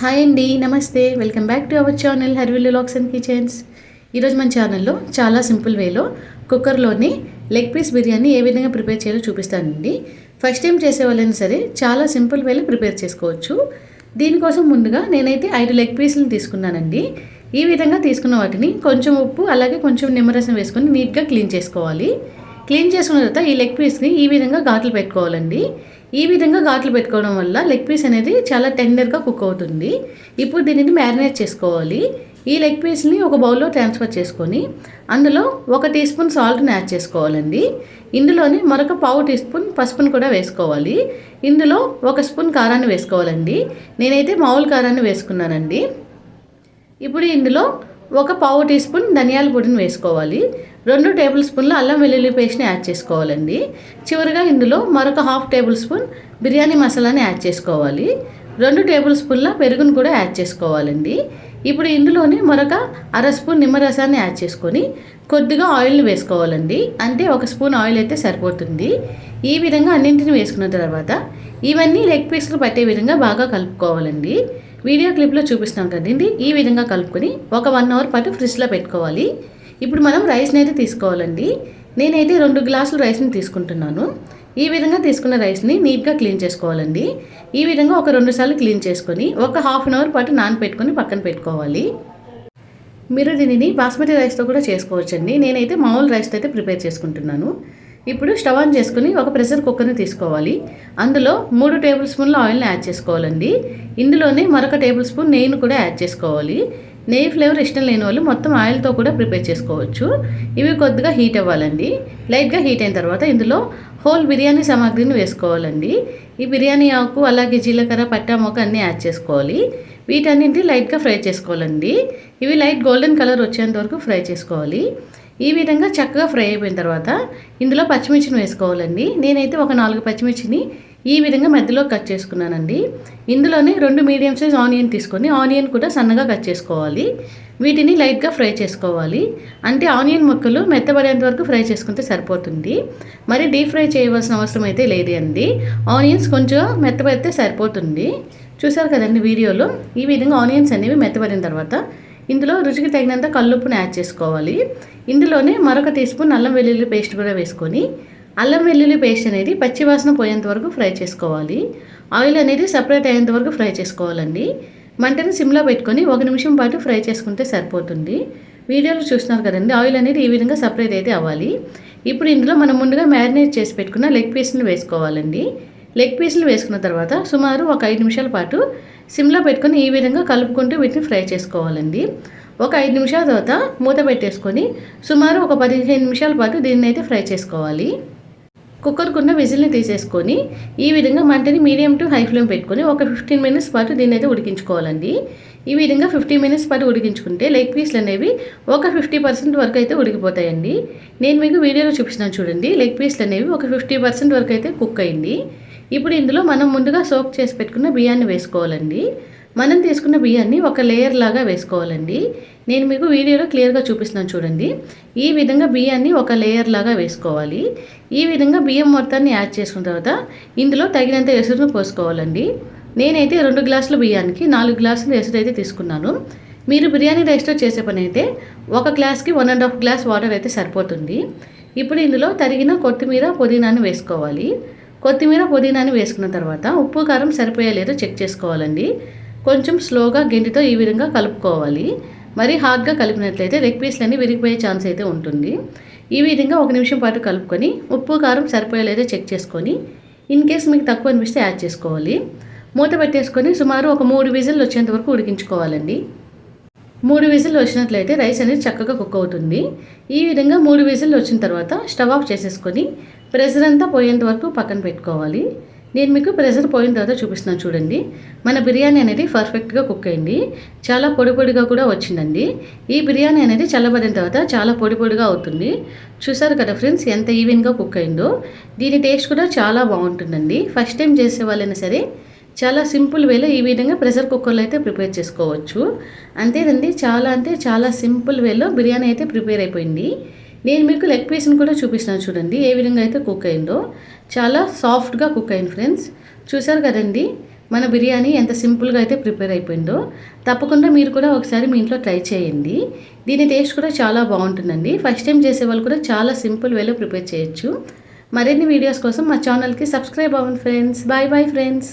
Hi అండి నమస్తే. Welcome back to our channel Harvil looks and kitchens ఈరోజు మన ఛానల్లో చాలా సింపుల్ వేలో కుక్కర్లోని లెగ్ పీస్ బిర్యానీ ఏ విధంగా ప్రిపేర్ చేయాలో చూపిస్తానండి. ఫస్ట్ టైం చేసే వాళ్ళైనా సరే చాలా సింపుల్ వేలో ప్రిపేర్ చేసుకోవచ్చు. దీనికోసం ముందుగా నేనైతే ఐదు లెగ్ పీసులు తీసుకున్నానండి. ఈ విధంగా తీసుకున్న వాటిని కొంచెం ఉప్పు అలాగే కొంచెం నిమ్మరసం వేసుకొని నీట్గా క్లీన్ చేసుకోవాలి. క్లీన్ చేసుకున్న తర్వాత ఈ లెగ్ పీస్ని ఈ విధంగా ఘాట్లు పెట్టుకోవాలండి. ఈ విధంగా ఘాట్లు పెట్టుకోవడం వల్ల లెగ్ పీస్ అనేది చాలా టెండర్గా కుక్ అవుతుంది. ఇప్పుడు దీనిని మ్యారినేట్ చేసుకోవాలి. ఈ లెగ్ పీస్ని ఒక బౌల్లో ట్రాన్స్ఫర్ చేసుకొని అందులో ఒక టీ స్పూన్ సాల్ట్ని యాడ్ చేసుకోవాలండి. ఇందులోనే మరొక పావు టీ స్పూన్ పసుపును కూడా వేసుకోవాలి. ఇందులో ఒక స్పూన్ కారాన్ని వేసుకోవాలండి. నేనైతే మామూలు కారాన్ని వేసుకున్నానండి. ఇప్పుడు ఇందులో ఒక పావు టీ స్పూన్ ధనియాల పొడిని వేసుకోవాలి. రెండు టేబుల్ స్పూన్ల అల్లం వెల్లుల్లి పేస్ట్ని యాడ్ చేసుకోవాలండి. చివరిగా ఇందులో మరొక హాఫ్ టేబుల్ స్పూన్ బిర్యానీ మసాలాని యాడ్ చేసుకోవాలి. రెండు టేబుల్ స్పూన్ల పెరుగును కూడా యాడ్ చేసుకోవాలండి. ఇప్పుడు ఇందులోనే మరొక అర స్పూన్ నిమ్మరసాన్ని యాడ్ చేసుకొని కొద్దిగా ఆయిల్ని వేసుకోవాలండి. అంటే ఒక స్పూన్ ఆయిల్ అయితే సరిపోతుంది. ఈ విధంగా అన్నింటిని వేసుకున్న తర్వాత ఇవన్నీ లెగ్ పీస్లు పట్టే విధంగా బాగా కలుపుకోవాలండి. వీడియో క్లిప్లో చూపిస్తాం కదండి. ఈ విధంగా కలుపుకొని ఒక వన్ అవర్ పాటు ఫ్రిడ్జ్లో పెట్టుకోవాలి. ఇప్పుడు మనం రైస్ని అయితే తీసుకోవాలండి. నేనైతే రెండు గ్లాసులు రైస్ని తీసుకుంటున్నాను. ఈ విధంగా తీసుకున్న రైస్ని నీట్గా క్లీన్ చేసుకోవాలండి. ఈ విధంగా ఒక రెండు సార్లు క్లీన్ చేసుకొని ఒక హాఫ్ అన్ అవర్ పాటు నానపెట్టుకొని పక్కన పెట్టుకోవాలి. మీరు దీనిని బాస్మతి రైస్తో కూడా చేసుకోవచ్చండి. నేనైతే మామూలు రైస్తో అయితే ప్రిపేర్ చేసుకుంటున్నాను. ఇప్పుడు స్టవ్ ఆన్ చేసుకుని ఒక ప్రెషర్ కుక్కర్ని తీసుకోవాలి. అందులో మూడు టేబుల్ స్పూన్ల ఆయిల్ని యాడ్ చేసుకోవాలండి. ఇందులోనే మరొక టేబుల్ స్పూన్ నెయ్యిని కూడా యాడ్ చేసుకోవాలి. నెయ్యి ఫ్లేవర్ ఇష్టం లేని వాళ్ళు మొత్తం ఆయిల్తో కూడా ప్రిపేర్ చేసుకోవచ్చు. ఇవి కొద్దిగా హీట్ అవ్వాలండి. లైట్గా హీట్ అయిన తర్వాత ఇందులో హోల్ బిర్యానీ సామాగ్రిని వేసుకోవాలండి. ఈ బిర్యానీ ఆకు అలాగే జీలకర్ర పట్టా మొక్క అన్నీ యాడ్ చేసుకోవాలి. వీటన్నింటినీ లైట్గా ఫ్రై చేసుకోవాలండి. ఇవి లైట్ గోల్డెన్ కలర్ వచ్చేంత వరకు ఫ్రై చేసుకోవాలి. ఈ విధంగా చక్కగా ఫ్రై అయిపోయిన తర్వాత ఇందులో పచ్చిమిర్చిని వేసుకోవాలండి. నేనైతే ఒక నాలుగు పచ్చిమిర్చిని ఈ విధంగా మధ్యలో కట్ చేసుకున్నానండి. ఇందులోనే రెండు మీడియం సైజ్ ఆనియన్ తీసుకొని ఆనియన్ కూడా సన్నగా కట్ చేసుకోవాలి. వీటిని లైట్గా ఫ్రై చేసుకోవాలి. అంటే ఆనియన్ ముక్కలు మెత్తబడేంత వరకు ఫ్రై చేసుకుంటే సరిపోతుంది. మరి డీప్ ఫ్రై చేయవలసిన అవసరం అయితే లేదు అండి. ఆనియన్స్ కొంచెం మెత్తబడితే సరిపోతుంది. చూసారు కదండి వీడియోలో? ఈ విధంగా ఆనియన్స్ అనేవి మెత్తబడిన తర్వాత ఇందులో రుచికి తగినంత కల్లుప్పును యాడ్ చేసుకోవాలి. ఇందులోనే మరొక టీ స్పూన్ అల్లం వెల్లుల్లి పేస్ట్ కూడా వేసుకొని అల్లం వెల్లుల్లి పేస్ట్ అనేది పచ్చివాసన పోయేంత వరకు ఫ్రై చేసుకోవాలి. ఆయిల్ అనేది సపరేట్ అయ్యేంత వరకు ఫ్రై చేసుకోవాలండి. మంటను సిమ్లో పెట్టుకొని ఒక నిమిషం పాటు ఫ్రై చేసుకుంటే సరిపోతుంది. వీడియోలో చూస్తున్నారు కదండి ఆయిల్ అనేది ఈ విధంగా సపరేట్ అయితే అవ్వాలి. ఇప్పుడు ఇందులో మనం ముందుగా మ్యారినేట్ చేసి పెట్టుకున్న లెగ్ పీస్ని వేసుకోవాలండి. లెగ్ పీస్లు వేసుకున్న తర్వాత సుమారు ఒక ఐదు నిమిషాల పాటు సిమ్లో పెట్టుకొని ఈ విధంగా కలుపుకుంటూ వీటిని ఫ్రై చేసుకోవాలండి. ఒక ఐదు నిమిషాల తర్వాత మూత పెట్టేసుకొని సుమారు ఒక పదిహేను నిమిషాల పాటు దీన్ని అయితే ఫ్రై చేసుకోవాలి. కుక్కర్కున్న విజిల్ని తీసేసుకొని ఈ విధంగా మంటని మీడియం టు హై ఫ్లేమ్ పెట్టుకొని ఒక ఫిఫ్టీన్ మినిట్స్ పాటు దీన్ని అయితే ఉడికించుకోవాలండి. ఈ విధంగా ఫిఫ్టీ మినిట్స్ పాటు ఉడికించుకుంటే లెగ్ పీస్లు అనేవి ఒక ఫిఫ్టీ పర్సెంట్ వరకు అయితే ఉడికిపోతాయండి. నేను మీకు వీడియోలో చూపిస్తున్నాను చూడండి లెగ్ పీస్లు అనేవి ఒక ఫిఫ్టీ పర్సెంట్ వరకు అయితే కుక్ అయింది. ఇప్పుడు ఇందులో మనం ముందుగా సోక్ చేసి పెట్టుకున్న బియ్యాన్ని వేసుకోవాలండి. మనం తీసుకున్న బియ్యాన్ని ఒక లేయర్ లాగా వేసుకోవాలండి. నేను మీకు వీడియోలో క్లియర్గా చూపిస్తున్నాను చూడండి. ఈ విధంగా బియ్యాన్ని ఒక లేయర్ లాగా వేసుకోవాలి. ఈ విధంగా బియ్యం మొత్తాన్ని యాడ్ చేసుకున్న తర్వాత ఇందులో తగినంత ఎసురును పోసుకోవాలండి. నేనైతే రెండు గ్లాసుల బియ్యానికి నాలుగు గ్లాసులు ఎసురు అయితే తీసుకున్నాను. మీరు బిర్యానీ రైస్తో చేసే పని అయితే ఒక గ్లాస్కి one and half glass water అయితే సరిపోతుంది. ఇప్పుడు ఇందులో తరిగిన కొత్తిమీర పుదీనాని వేసుకోవాలి. కొత్తిమీర పుదీనాని వేసుకున్న తర్వాత ఉప్పు కారం సరిపోయా లేదో చెక్ చేసుకోవాలండి. కొంచెం స్లోగా గెంటితో ఈ విధంగా కలుపుకోవాలి. మరి హార్డ్గా కలిపినట్లయితే లెగ్ పీస్లన్నీ విరిగిపోయే ఛాన్స్ అయితే ఉంటుంది. ఈ విధంగా ఒక నిమిషం పాటు కలుపుకొని ఉప్పు కారం సరిపోయలేదో చెక్ చేసుకొని ఇన్ కేస్ మీకు తక్కువ అనిపిస్తే యాడ్ చేసుకోవాలి. మూత పెట్టేసుకొని సుమారు ఒక మూడు విజిల్లు వచ్చేంత వరకు ఉడికించుకోవాలండి. మూడు విజిల్లు వచ్చినట్లయితే రైస్ అనేది చక్కగా కుక్ అవుతుంది. ఈ విధంగా మూడు విజిల్లు వచ్చిన తర్వాత స్టవ్ ఆఫ్ చేసేసుకొని ప్రెషర్ అంతా పోయేంత వరకు పక్కన పెట్టుకోవాలి. నేను మీకు ప్రెషర్ పోయిన తర్వాత చూపిస్తున్నాను చూడండి. మన బిర్యానీ అనేది పర్ఫెక్ట్గా కుక్ అయింది. చాలా పొడి పొడిగా కూడా వచ్చిందండి. ఈ బిర్యానీ అనేది చల్లబడిన తర్వాత చాలా పొడి పొడిగా అవుతుంది. చూసారు కదా ఫ్రెండ్స్ ఎంత ఈవెన్గా కుక్ అయిందో. దీని టేస్ట్ కూడా చాలా బాగుంటుందండి. ఫస్ట్ టైం చేసే వాళ్ళైనా సరే చాలా సింపుల్ వేలో ఈ విధంగా ప్రెషర్ కుక్కర్లో అయితే ప్రిపేర్ చేసుకోవచ్చు. అంతేనండి చాలా అంటే చాలా సింపుల్ వేలో బిర్యానీ అయితే ప్రిపేర్ అయిపోయింది. నేను మీకు లెగ్ పీస్ని కూడా చూపిస్తున్నాను చూడండి. ఏ విధంగా అయితే కుక్ అయిందో. చాలా సాఫ్ట్గా కుక్ అయింది ఫ్రెండ్స్ చూసారు కదండి. మన బిర్యానీ ఎంత సింపుల్గా అయితే ప్రిపేర్ అయిపోయిందో. తప్పకుండా మీరు కూడా ఒకసారి మీ ఇంట్లో ట్రై చేయండి. దీని టేస్ట్ కూడా చాలా బాగుంటుందండి. ఫస్ట్ టైం చేసే వాళ్ళు కూడా చాలా సింపుల్ వేలో ప్రిపేర్ చేయొచ్చు. మరిన్ని వీడియోస్ కోసం మా ఛానల్కి సబ్స్క్రైబ్ అవ్వండి ఫ్రెండ్స్ బాయ్ బాయ్ ఫ్రెండ్స్